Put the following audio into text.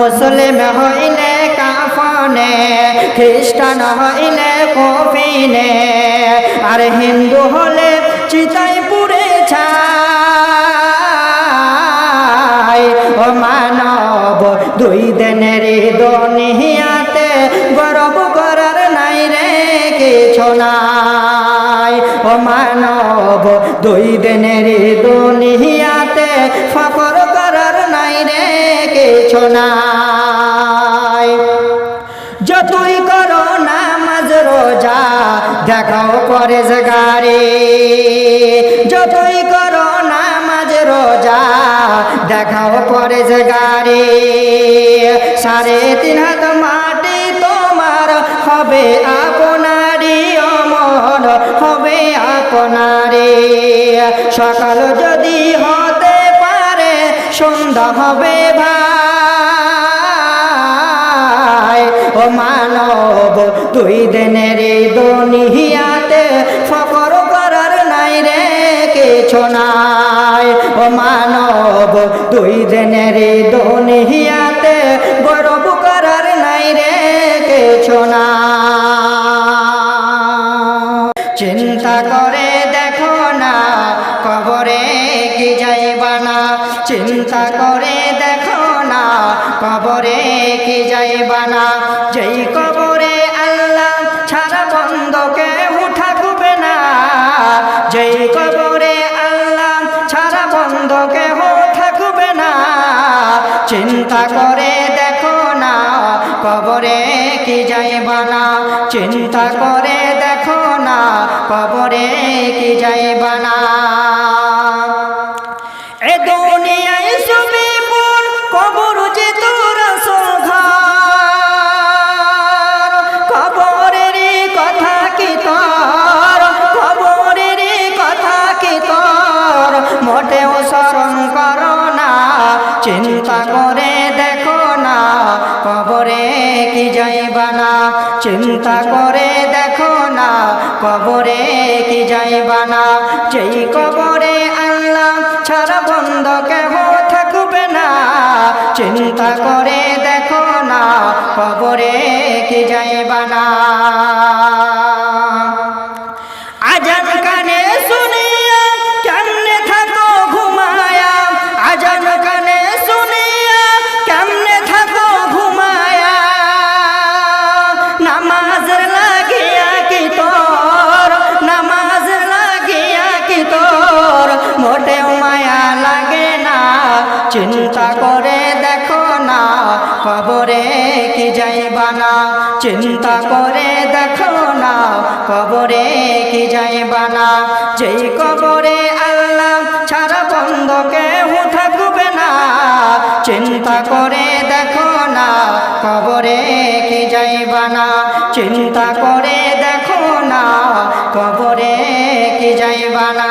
মুসলিম হইলে কাফনে, খ্রিস্টান হইলে কফিনে, আর হিন্দু হলে চিতাই পুড়ে ছাই। ও মানব, দুই দিনের দুনিয়াতে গরব করার নাই রে, কিছু নাই। ও মানব, দুই দিনের দুনিয়াতে রে কিছু নাই। যতই করো নামাজ, রোজা দেখাও পরে গাড়ি যতই করো নামাজ, রোজা দেখাও পরে গাড়ি সাড়ে তিন হাত মাটি তোমার হবে আপনারি অমর হবে আপনারি সকাল যদি সন্ধ্যা হবে ভাই। ও মানব দুই দিনের দুনিয়াতে ফকর করার নাই রে কিছু নাই। ও মানব দুই দিনের দুনিয়াতে চিন্তা করে দেখো না, কবরে কি যাইবা না? যেই কবরে আল্লাহ ছাড়া বন্ধ কেউ থাকবে না। যেই কবরে আল্লাহ ছাড়া বন্ধ কেউ থাকবে না। চিন্তা করে দেখো না, কবরে কি যাইবা না? চিন্তা করে দেখো না, কবরে কি যাইবা না? এ দুনিয়ায় সবে পর কবর যে তোর ঘর কবরের কথা কি তোর? কবরের কথা কি তোর? মোটেও স্মরণ করো না, চিন্তা করে দেখো না, কবরে কি যাইবা না চিন্তা করে দেখো না, কবরে কি যাইবা না যেই কবরে আল্লাহ ছাড়া বন্ধ কেহ থাকবে না। চিন্তা করে দেখো না কবরে কি যাইবা না। চিন্তা করে দেখো না, কবরে কি যাইবা না। চিন্তা করে দেখো না, কবরে কি যাইবা না। যেই কবরে আল্লাহ ছাড়া বন্ধ কেউ থাকবে না। চিন্তা করে দেখো না, কবরে কি যাইবা না। চিন্তা করে দেখো না, কবরে কি যাইবা না।